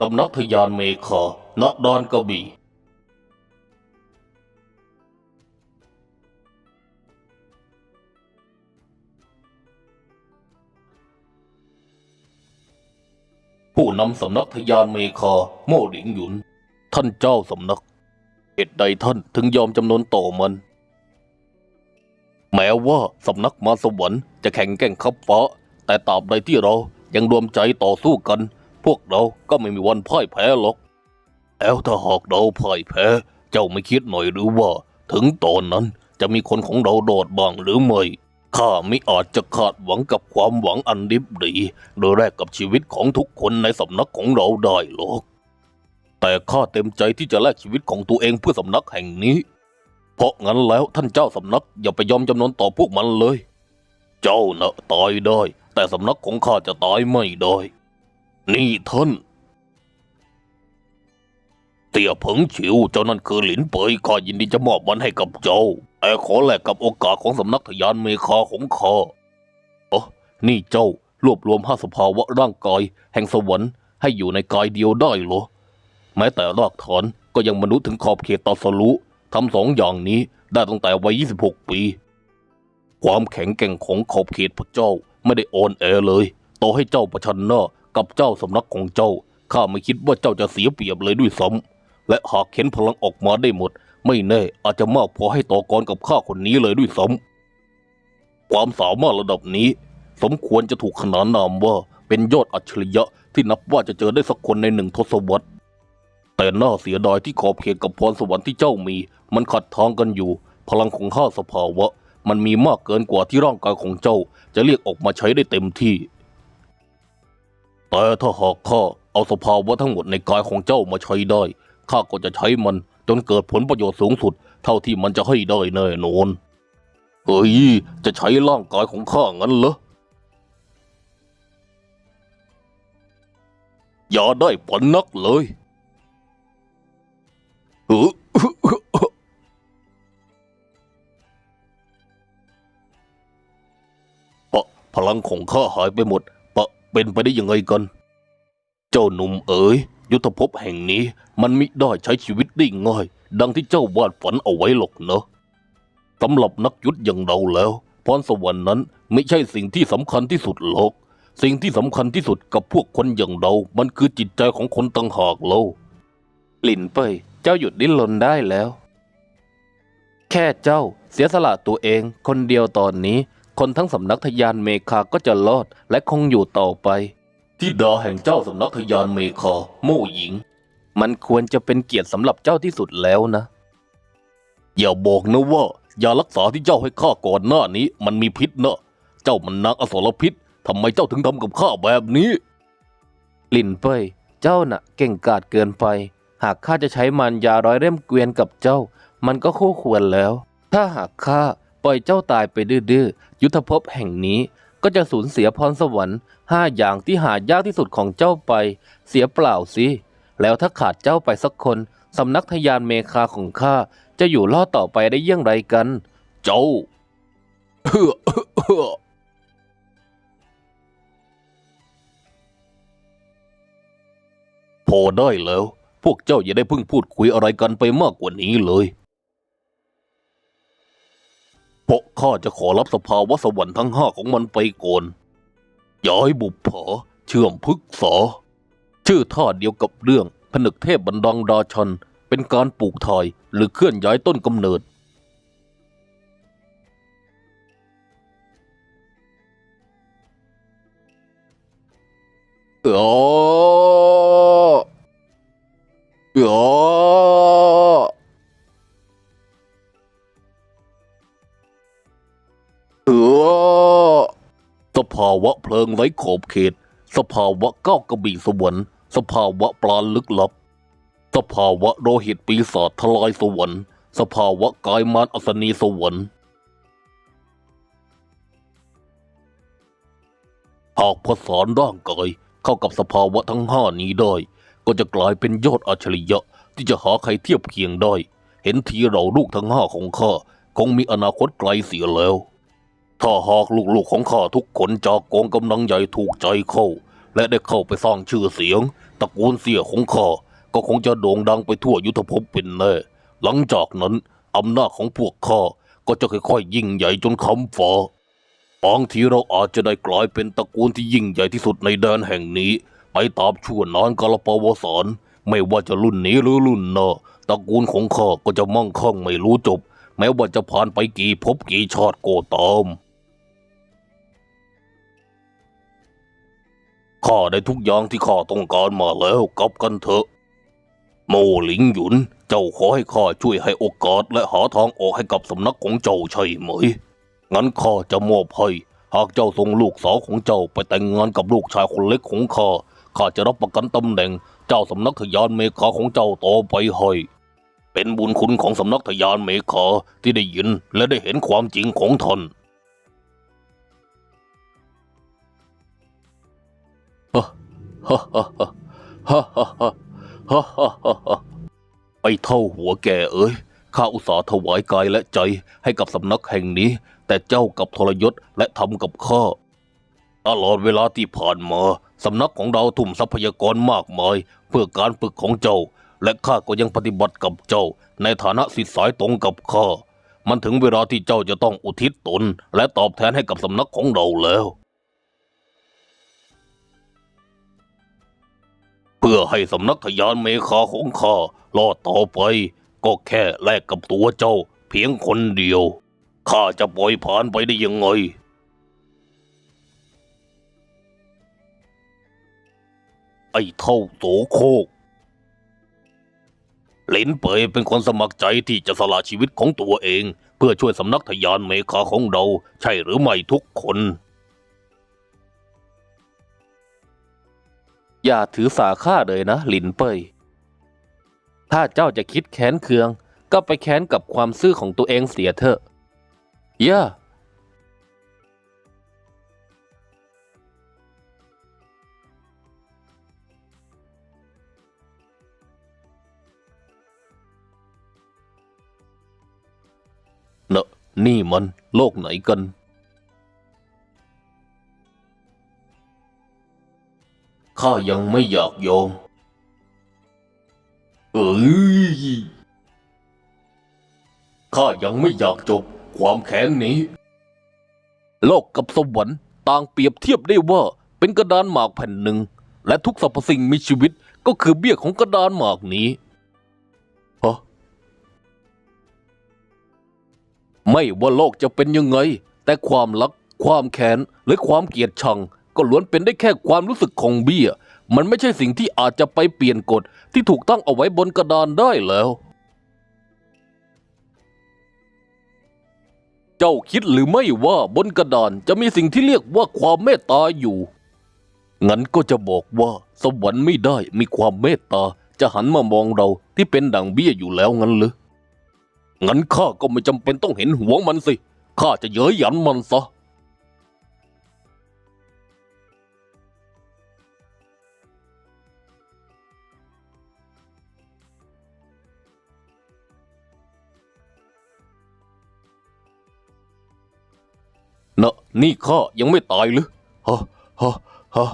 สำนักทยานเมฆาณดอนกระบี่ผู้นำสำนักทยานเมฆาโม่หลิงหยุน ท่านเจ้าสำนักเหตุใดท่านถึงยอมจำนนต่อมัน แม้ว่าสำนักมาสวรรค์จะแข่งแก่งขับฟ้าแต่ตราบใดที่เรายังรวมใจต่อสู้กัน พวกเราก็ไม่มีวันพ่ายแพ้หรอกแล้วถ้าหากเราพ่ายแพ้ เจ้าไม่คิดหน่อยหรือว่า ถึงตอนนั้นจะมีคนของเราโดดบ้างหรือไม่ข้าไม่อาจจะขาดหวังกับความหวังอันดิบดีโดยแลกกับชีวิตของทุกคนในสำนักของเราได้หรอก แต่ข้าเต็มใจที่จะแลกชีวิตของตัวเองเพื่อสำนักแห่งนี้ เพราะงั้นแล้วท่านเจ้าสำนักอย่าไปยอมจำนนต่อพวกมันเลย เจ้านะตายได้ แต่สำนักของข้าจะตายไม่ได้ นี่ท่าน เตี่ยเผิงฉิวเจ้านั่นคือหลินเปยข้ายินดีจะมอบมันให้กับเจ้าแต่ขอแลกกับโอกาสของสำนักทยานเมคาของข้าอ๋อนี่เจ้ารวบรวมห้าสภาวะร่างกาย แห่งสวรรค์ให้อยู่ในกายเดียวได้เหรอ แม้แต่รากฐานก็ยังมนุษย์ถึงขอบเขตตรัสรู้ทำสองอย่างนี้ได้ตั้งแต่วัย 26 ปี ความแข็งแกร่งของขอบเขตพระเจ้าไม่ได้อ่อนแอเลย ต่อให้เจ้าประชันหน้า กับเจ้าสำนักของเจ้า ข้าไม่คิดว่าเจ้าจะเสียเปรียบเลยด้วยซ้ำและหากเข็นพลังออกมาได้หมด ไม่แน่อาจจะมากพอให้ต่อกรกับข้าคนนี้เลยด้วยซ้ำความสามารถระดับนี้ สมควรจะถูกขนานนามว่าเป็นยอดอัจฉริยะที่นับว่าจะเจอได้สักคนในหนึ่งทศวรรษแต่น่าเสียดายที่ขอบเขตกับพรสวรรค์ที่เจ้ามี มันขัดทางกันอยู่ พลังของข้าสภาวะ มันมีมากเกินกว่าที่ร่างกายของเจ้า จะเรียกออกมาใช้ได้เต็มที่ แต่ถ้าหากข้าเอาสภาวะทั้งหมดในกายของเจ้ามาใช้ได้ ข้าก็จะใช้มันจนเกิดผลประโยชน์สูงสุด เท่าที่มันจะให้ได้แน่นอน เฮ้ย จะใช้ร่างกายของข้างั้นเหรอ อย่าได้ผลนักเลยเออพลังของข้าหายไปหมด เป็นไปได้ยังไงกัน เจ้าหนุ่มเอ๋ย ยุทธภพแห่งนี้มันมิได้ใช้ชีวิตได้ง่าย ดังที่เจ้าวาดฝันเอาไว้หรอกเนอะสำหรับนักยุทธอย่างเราแล้วพรสวรรค์นั้นไม่ใช่สิ่งที่สำคัญที่สุดหรอก สิ่งที่สำคัญที่สุดกับพวกคนอย่างเรา มันคือจิตใจของคนต่างหากเราหลินเปยเจ้าหยุดดิ้นรนได้แล้ว แค่เจ้าเสียสละตัวเองคนเดียวตอนนี้ คนทั้งสำนักทยานเมคาก็จะรอดและคงอยู่ต่อไปที่ดาแห่งเจ้าสำนักทยานเมคาโม่หญิง มันควรจะเป็นเกียรติสำหรับเจ้าที่สุดแล้วนะ อย่าบอกนะว่ายารักษาที่เจ้าให้ข้าก่อนหน้านี้ มันมีพิษนะเจ้ามันนางอสรพิษทำไมเจ้าถึงทำกับข้าแบบนี้ ลินเป้ยเจ้าน่ะเก่งกาจเกินไป หากข้าจะใช้มันยาร้อยเล่มเกวียนกับเจ้า มันก็คู่ควรแล้ว ถ้าหากข้า ปล่อยเจ้าตายไปดื้อๆยุทธภพแห่งนี้ก็จะสูญเสียพรสวรรค์ห้าอย่างที่หายากที่สุดของเจ้าไป เสียเปล่าสิ แล้วถ้าขาดเจ้าไปสักคนสำนักทยานเมคาของข้าจะอยู่รอดต่อไปได้เยี่ยงไรกัน เจ้าพอได้แล้ว พวกเจ้าอย่าได้เพิ่งพูดคุยอะไรกันไปมากกว่านี้เลย เพราะข้าจะขอรับสภาวะสวรรค์ทั้งห้าของมันไปก่อนย้ายบุปผาเชื่อมพึกษาชื่อท่าเดียวกับเรื่อง ผนึกเทพบันดังดาชัน เป็นการปลูกถ่ายหรือเคลื่อนย้ายต้นกำเนิดเออเออ ภาวะเพลิงไร้ขอบเขต สภาวะก้าวกระบี่สวรรค์ สภาวะปลาลึกลับ สภาวะโรหิตปีศาจทลายสวรรค์ สภาวะกายมารอัศนีสวรรค์หากผสานร่างกายเข้ากับสภาวะทั้งห้านี้ได้ ก็จะกลายเป็นยอดอัจฉริยะที่จะหาใครเทียบเคียงได้ เห็นทีเราลูกทั้งห้าของข้าคงมีอนาคตไกลเสียแล้ว ถ้าหากลูกๆของข้าทุกคนจากกองกำลังใหญ่ถูกใจเข้า และได้เข้าไปสร้างชื่อเสียงตระกูลเสียของข้าก็คงจะโด่งดังไปทั่วยุทธภพเป็นแน่หลังจากนั้นอำนาจของพวกข้าก็จะค่อยๆยิ่งใหญ่จนคำฟ้าบางทีเราอาจจะได้กลายเป็นตระกูลที่ยิ่งใหญ่ที่สุดในแดนแห่งนี้ ไปตามชั่วนานกาลปวสารไม่ว่าจะรุ่นนี้หรือรุ่นหน้าตระกูลของข้าก็จะมั่งคั่งไม่รู้จบ แม้ว่าจะผ่านไปกี่ภพกี่ชาติก็ตาม ข้าได้ทุกอย่างที่ข้าต้องการมาแล้วกลับกันเถอะ โมหลิงหยุน เจ้าขอให้ข้าช่วยให้โอกาสและหาทางออกให้กับสำนักของเจ้าใช่ไหม งั้นข้าจะมอบให้หากเจ้าส่งลูกสาวของเจ้าไปแต่งงานกับลูกชายคนเล็กของข้า ข้าจะรับประกันตำแหน่ง เจ้าสำนักทยานเมฆาของเจ้าต่อไปให้ เป็นบุญคุณของสำนักทยานเมฆาที่ได้ยินและได้เห็นความจริงของท่าน ฮ่าไอ้เท่าหัวแก่เอ้ยข้าอุตส่าห์ถวายกายและใจให้กับสำนักแห่งนี้ แต่เจ้ากับทรยศและทำกับข้าตลอดเวลาที่ผ่านมาสำนักของเราทุ่มทรัพยากรมากมาย เพื่อการฝึกของเจ้า และข้าก็ยังปฏิบัติกับเจ้า ในฐานะสิทธิสายตรงกับข้ามันถึงเวลาที่เจ้าจะต้องอุทิศตน และตอบแทนให้กับสำนักของเราแล้ว พื่อให้สำนักทยานเมฆาของข้ารอดต่อไป ก็แค่แลกกับตัวเจ้าเพียงคนเดียว ข้าจะปล่อยผ่านไปได้ยังไง ไอ้เท่าโสโคกหลินเปยเป็นคนสมัครใจที่จะสละชีวิตของตัวเอง เพื่อช่วยสำนักทยานเมฆาของเรา ใช่หรือไม่ทุกคน อย่าถือสาข้าเลยนะ หลินเปยถ้าเจ้าจะคิดแค้นเคือง ก็ไปแค้นกับความซื่อของตัวเองเสียเถอะย่าเนอะนี่มันโลกไหนกัน ข้ายังไม่อยากยอม เอ้ย ข้ายังไม่อยากจบความแค้นนี้ โลกกับสวรรค์ต่างเปรียบเทียบได้ว่าเป็นกระดานหมากแผ่นหนึ่ง และทุกสรรพสิ่งมีชีวิตก็คือเบี้ยของกระดานหมากนี้ฮะไม่ว่าโลกจะเป็นยังไง แต่ความรัก ความแค้น หรือความเกลียดชัง ก็ล้วนเป็นได้แค่ความรู้สึกของเบี้ย มันไม่ใช่สิ่งที่อาจจะไปเปลี่ยนกฎที่ถูกตั้งเอาไว้บนกระดานได้แล้ว เจ้าคิดหรือไม่ว่าบนกระดานจะมีสิ่งที่เรียกว่าความเมตตาอยู่ งั้นก็จะบอกว่าสวรรค์ไม่ได้มีความเมตตาจะหันมามองเราที่เป็นดังเบี้ยอยู่แล้วงั้นหรืองั้นข้าก็ไม่จำเป็นต้องเห็นหัวมันสิ ข้าจะเย้ยหยันมันซะ นะนี่ข้ายังไม่ตายหรือฮะฮะฮะ